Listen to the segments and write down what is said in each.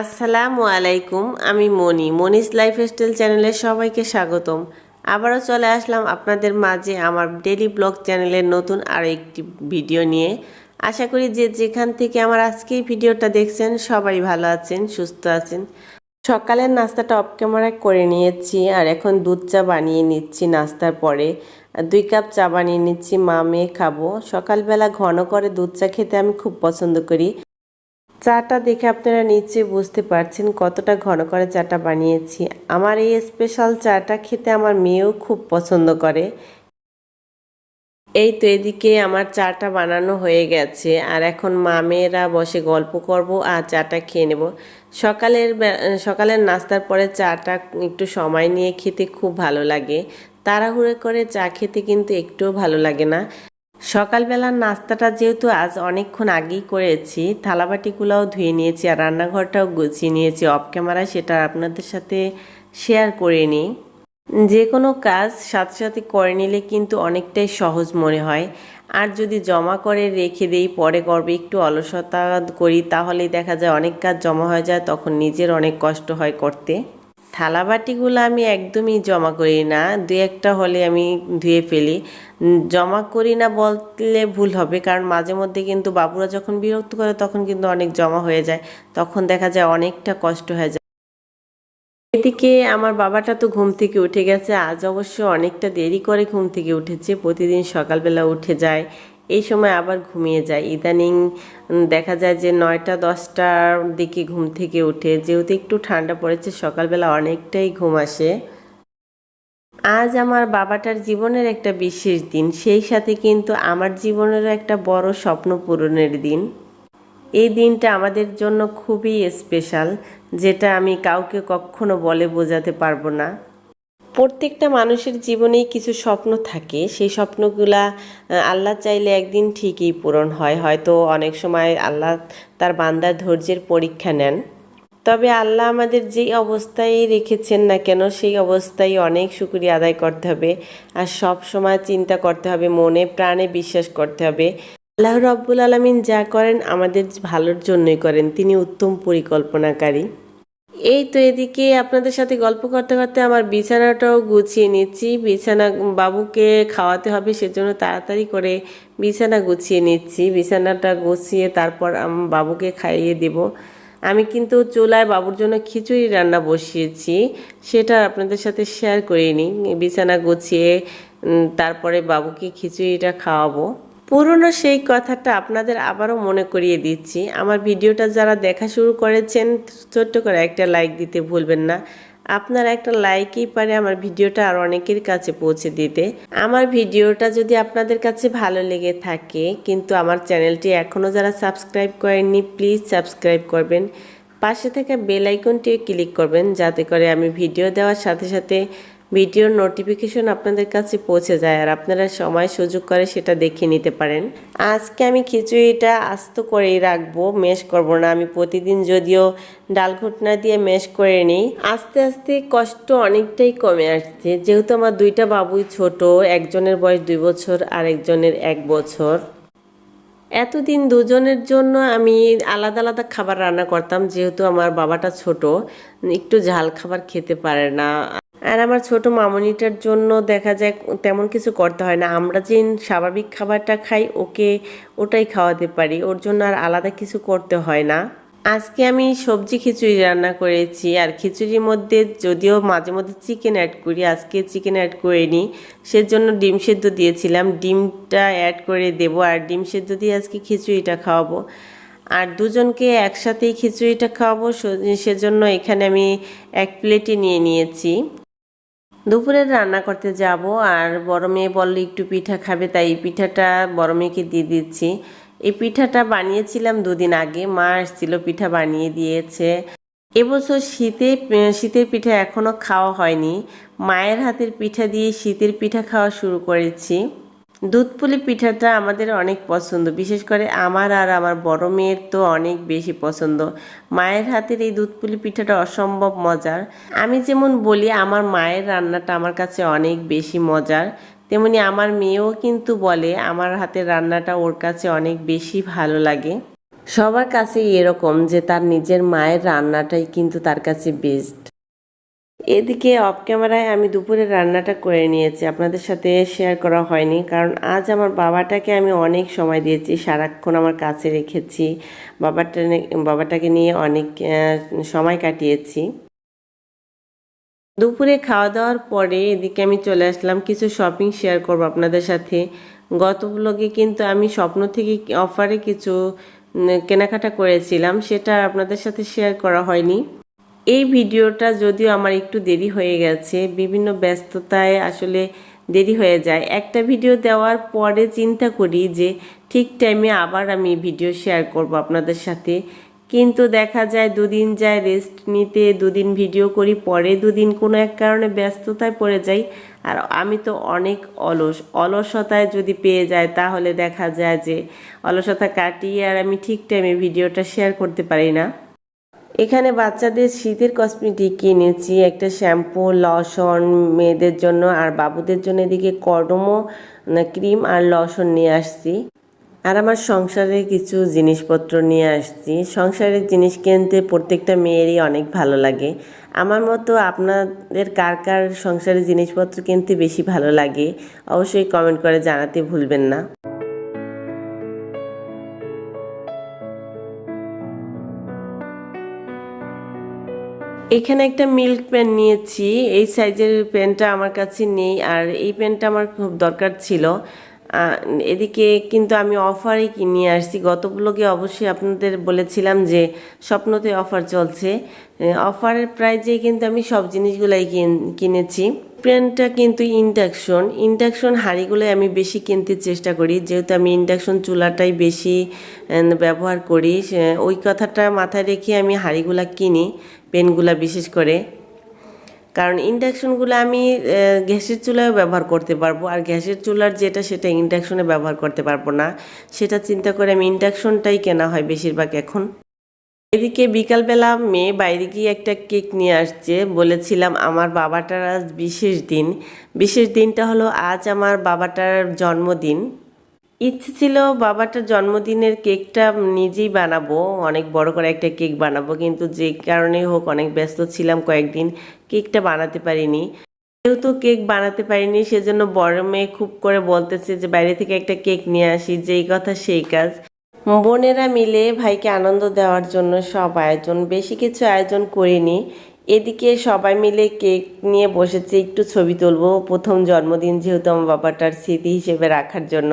আসসালামু আলাইকুম, আমি মনি। মনিস লাইফস্টাইল চ্যানেলে সবাইকে স্বাগতম। আবারও চলে আসলাম আপনাদের মাঝে আমার ডেলি ব্লগ চ্যানেলের নতুন আর একটি ভিডিও নিয়ে। আশা করি যে যেখান থেকে আমার আজকে ভিডিওটা দেখছেন, সবাই ভালো আছেন, সুস্থ আছেন। সকালের নাস্তাটা অফ ক্যামেরায় করে নিয়েছি আর এখন দুধ চা বানিয়ে নিচ্ছি নাস্তার পরে। দুই কাপ চা বানিয়ে নিচ্ছি, মা মেয়ে খাব। সকালবেলা ঘন করে দুধ চা খেতে আমি খুব পছন্দ করি। চাটা দেখে আপনারা নিচে বুঝতে পারছেন কতটা ঘন করে চাটা বানিয়েছি। আমার এই স্পেশাল চাটা খেতে আমার মেয়েও খুব পছন্দ করে। এই তো এদিকে আমার চাটা বানানো হয়ে গেছে আর এখন মা মেয়েরা বসে গল্প করব আর চাটা খেয়ে নেব। সকালের সকালের নাস্তার পরে চাটা একটু সময় নিয়ে খেতে খুব ভালো লাগে। তাড়াহুড়ো করে চা খেতে কিন্তু একটুও ভালো লাগে না। সকালবেলার নাস্তাটা যেহেতু আজ অনেকক্ষণ আগেই করেছি, থালাবাটিগুলোও ধুয়ে নিয়েছি আর রান্নাঘরটাও গুছিয়ে নিয়েছি। অফ ক্যামেরায় সেটা আপনাদের সাথে শেয়ার করে নিই। যে কোনো কাজ সাথে সাথে করে নিলে কিন্তু অনেকটাই সহজ মনে হয়। আর যদি জমা করে রেখে দেই, পরে করবে, একটু অলসতা করি, তাহলেই দেখা যায় অনেক কাজ জমা হয়ে যায়, তখন নিজের অনেক কষ্ট হয় করতে। থালাবাটিগুলো আমি একদমই জমা করি না। দু একটা হলে আমি ধুয়ে ফেলি। জমা করি না বললে ভুল হবে, কারণ মাঝে মধ্যে কিন্তু বাবুরা যখন বিরক্ত করে তখন কিন্তু অনেক জমা হয়ে যায়। তখন দেখা যায় অনেকটা কষ্ট হয়ে যায়। এদিকে আমার বাবাটা তো ঘুম থেকে উঠে গেছে। আজ অবশ্য অনেকটা দেরি করে ঘুম থেকে উঠেছে। প্রতিদিন সকালবেলা উঠে যায়। এই সময় আবার ঘুমিয়ে যায়। ইদানিং দেখা যায় যে নয়টা, দশটার দিকে ঘুম থেকে উঠে। যেহেতু একটু ঠান্ডা পড়েছে, সকালবেলা অনেকটাই ঘুম আসে। আজ আমার বাবাটার জীবনের একটা বিশেষ দিন। সেই সাথে কিন্তু আমার জীবনেরও একটা বড় স্বপ্ন পূরণের দিন। এই দিনটা আমাদের জন্য খুবই স্পেশাল, যেটা আমি কাউকে কখনো বলে বোঝাতে পারব না। প্রত্যেকটা মানুষের জীবনেই কিছু স্বপ্ন থাকে। সেই স্বপ্নগুলা আল্লাহ চাইলে একদিন ঠিকই পূরণ হয়। হয়তো অনেক সময় আল্লাহ তার বান্দার ধৈর্যের পরীক্ষা নেন। তবে আল্লাহ আমাদের যেই অবস্থায় রেখেছেন না কেন, সেই অবস্থায় অনেক শুকরিয়া আদায় করতে হবে। আর সব সময় চিন্তা করতে হবে, মনে প্রাণে বিশ্বাস করতে হবে। আল্লাহ রব্বুল আলমিন যা করেন আমাদের ভালোর জন্যই করেন। তিনি উত্তম পরিকল্পনাকারী। এই তো এদিকে আপনাদের সাথে গল্প করতে করতে আমার বিছানাটাও গুছিয়ে নিচ্ছি। বিছানা বাবুকে খাওয়াতে হবে, সেজন্য তাড়াতাড়ি করে বিছানা গুছিয়ে নিচ্ছি। বিছানাটা গুছিয়ে তারপর বাবুকে খাইয়ে দেব। আমি কিন্তু চুলায় বাবুর জন্য খিচুড়ি রান্না বসিয়েছি, সেটা আপনাদের সাথে শেয়ার করিনি। বিছানা গুছিয়ে তারপরে বাবুকে খিচুড়িটা খাওয়াবো। পুরনো সেই কথাটা আপনাদের আবারও মনে করিয়ে দিচ্ছি। আমার ভিডিওটা যারা দেখা শুরু করেছেন, ছোট্ট করে একটা লাইক দিতে ভুলবেন না। আপনার একটা লাইকই পারে আমার ভিডিওটা আর অনেকের কাছে পৌঁছে দিতে। আমার ভিডিওটা যদি আপনাদের কাছে ভালো লেগে থাকে, কিন্তু আমার চ্যানেলটি এখনও যারা সাবস্ক্রাইব করেননি প্লিজ সাবস্ক্রাইব করবেন। পাশে থাকা বেল আইকনটিও ক্লিক করবেন, যাতে করে আমি ভিডিও দেওয়ার সাথে সাথে ভিডিওর নোটিফিকেশন আপনাদের কাছে পৌঁছে যায় আর আপনারা সময় সুযোগ করে সেটা দেখে নিতে পারেন। আজকে আমি খিচুড়িটা আস্ত করেই রাখব, মেশ করব না। আমি প্রতিদিন যদিও ডাল ঘুটনা দিয়ে মেশ করে নিই, আস্তে আস্তে কষ্ট অনেকটাই কমে আসছে। যেহেতু আমার দুইটা বাবুই ছোট, একজনের বয়স দুই বছর আর একজনের এক বছর। এতদিন দুজনের জন্য আমি আলাদা আলাদা খাবার রান্না করতাম, যেহেতু আমার বাবাটা ছোট, একটু ঝাল খাবার খেতে পারে না। আর আমার ছোট মামনিটার জন্য দেখা যায় তেমন কিছু করতে হয় না। আমরা যে স্বাভাবিক খাবারটা খাই, ওকে ওটাই খাওয়াতে পারি। ওর জন্য আর আলাদা কিছু করতে হয় না। আজকে আমি সবজি খিচুড়ি রান্না করেছি। আর খিচুড়ির মধ্যে যদিও মাঝে মধ্যে চিকেন অ্যাড করি, আজকে চিকেন অ্যাড করিনি। সেজন্য ডিম সেদ্ধ দিয়েছিলাম। ডিমটা অ্যাড করে দেবো আর ডিম সেদ্ধ দিয়ে আজকে খিচুড়িটা খাওয়াবো। আর দুজনকে একসাথেই খিচুড়িটা খাওয়াবো। সেজন্য এখানে আমি এক প্লেটে নিয়ে নিয়েছি। দুপুরে রান্না করতে যাব আর বড় মেয়ে বললে, একটু পিঠা খাবে, তাই এই পিঠাটা বড় মেয়েকে দিয়ে দিচ্ছি। এই পিঠাটা বানিয়েছিলাম দুদিন আগে, মা আসছিল, পিঠা বানিয়ে দিয়েছে। এবছর শীতে, শীতের পিঠা এখনও খাওয়া হয়নি। মায়ের হাতের পিঠা দিয়ে শীতের পিঠা খাওয়া শুরু করেছি। দুধপুলি পিঠাটা আমাদের অনেক পছন্দ, বিশেষ করে আমার আর আমার বড় মেয়ের তো অনেক বেশি পছন্দ। মায়ের হাতের এই দুধপুলি পিঠাটা অসম্ভব মজার। আমি যেমন বলি, আমার মায়ের রান্নাটা আমার কাছে অনেক বেশি মজার। তেমনি আমার মেয়েও কিন্তু বলে, আমার হাতের রান্নাটা ওর কাছে অনেক বেশি ভালো লাগে। সবার কাছেই এরকম যে তার নিজের মায়ের রান্নাটাই কিন্তু তার কাছে বেস্ট এদিকে অফ ক্যামেরায় আমি দুপুরে রান্নাটা করে নিয়েছি। আপনাদের সাথে শেয়ার করা হয়নি। কারণ আজ আমার বাবাটাকে আমি অনেক সময় দিয়েছি। সারাক্ষণ আমার কাছে রেখেছি। বাবাটা বাবাটাকে নিয়ে অনেক সময় কাটিয়েছি। দুপুরে খাওয়া দাওয়ার পরে এদিকে আমি চলে আসলাম। কিছু শপিং শেয়ার করব আপনাদের সাথে। গত ব্লগে কিন্তু আমি স্বপ্ন থেকে অফারে কিছু কেনাকাটা করেছিলাম। সেটা আপনাদের সাথে শেয়ার করা হয়নি। এই ভিডিওটা যদিও আমার একটু দেরি হয়ে গেছে, বিভিন্ন ব্যস্ততায় আসলে দেরি হয়ে যায়। একটা ভিডিও দেওয়ার পরে চিন্তা করি যে ঠিক টাইমে আবার আমি ভিডিও শেয়ার করব আপনাদের সাথে। কিন্তু দেখা যায় দুদিন যায় রেস্ট নিতে, দুদিন ভিডিও করি, পরে দুদিন কোনো এক কারণে ব্যস্ততায় পড়ে যাই। আর আমি তো অনেক অলস, অলসতায় যদি পেয়ে যায় তাহলে দেখা যায় যে অলসতা কাটিয়ে আর আমি ঠিক টাইমে ভিডিওটা শেয়ার করতে পারি না। এখানে বাচ্চাদের শীতের কসমেটিক কিনেছি, একটা শ্যাম্পু লশন মেয়েদের জন্য আর বাবুদের জন্য এদিকে কডমো ক্রিম আর লসন নিয়ে আসছি। আর আমার সংসারে কিছু জিনিসপত্র নিয়ে আসছি। সংসারের জিনিস কিনতে প্রত্যেকটা মেয়েরই অনেক ভালো লাগে। আমার মতো আপনাদের কার কার সংসারের জিনিসপত্র কিনতে বেশি ভালো লাগে, অবশ্যই কমেন্ট করে জানাতে ভুলবেন না। এখানে একটা মিল্ক পেন নিয়েছি। এই সাইজের পেনটা আমার কাছে নেই আর এই পেনটা আমার খুব দরকার ছিল। এদিকে কিন্তু আমি অফারে নিয়ে আসছি। গত ব্লগে অবশ্যই আপনাদের বলেছিলাম যে স্বপ্নতে অফার চলছে। অফারের প্রাইজে কিন্তু আমি সব জিনিসগুলাই কিন- কিনেছি। পেনটা কিন্তু ইন্ডাকশন ইন্ডাকশন হাঁড়িগুলোই আমি বেশি কিনতে চেষ্টা করি। যেহেতু আমি ইন্ডাকশন চুলাটাই বেশি ব্যবহার করি ওই কথাটা মাথায় রেখে আমি হাঁড়িগুলা কিনি। পেনগুলা বিশেষ করে। কারণ ইন্ডাকশনগুলো আমি গ্যাসের চুলায়ও ব্যবহার করতে পারব। আর গ্যাসের চুলার যেটা, সেটা ইন্ডাকশনে ব্যবহার করতে পারব না। সেটা চিন্তা করে আমি ইন্ডাকশনটাই কেনা হয় বেশিরভাগ এখন। এদিকে বিকালবেলা মেয়ে বাইরে গিয়ে একটা কেক নিয়ে আসছে। বলেছিলাম, আমার বাবাটার আজ বিশেষ দিন। বিশেষ দিনটা হলো, আজ আমার বাবাটার জন্মদিন। ইচ্ছে ছিল বাবাটার জন্মদিনের কেকটা নিজেই বানাবো, অনেক বড় করে একটা কেক বানাবো, কিন্তু যে কারণে হোক অনেক ব্যস্ত ছিলাম কয়েকদিন, কেকটা বানাতে পারিনি। যেহেতু কেক বানাতে পারিনি, সেজন্য বড় মেয়ে খুব করে বলতেছে যে, বাইরে থেকে একটা কেক নিয়ে আসি, যেই কথা সেই কাজ। বোনেরা মিলে ভাইকে আনন্দ দেওয়ার জন্য সব আয়োজন, বেশি কিছু আয়োজন করিনি। এদিকে সবাই মিলে কেক নিয়ে বসেছে, একটু ছবি তুলবো। প্রথম জন্মদিন যেহেতু আমার বাবাটার স্মৃতি হিসেবে রাখার জন্য।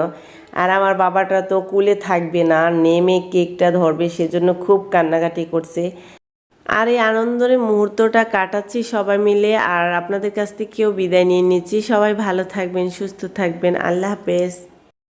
আর আমার বাবাটা তো কুলে থাকবে না, নেমে কেকটা ধরবে, সেজন্য খুব কান্নাকাটি করছে। আর এই আনন্দের মুহূর্তটা কাটাচ্ছি সবাই মিলে। আর আপনাদের কাছ থেকেও বিদায় নিয়ে নিচ্ছি। সবাই ভালো থাকবেন, সুস্থ থাকবেন। আল্লাহ হাফেজ।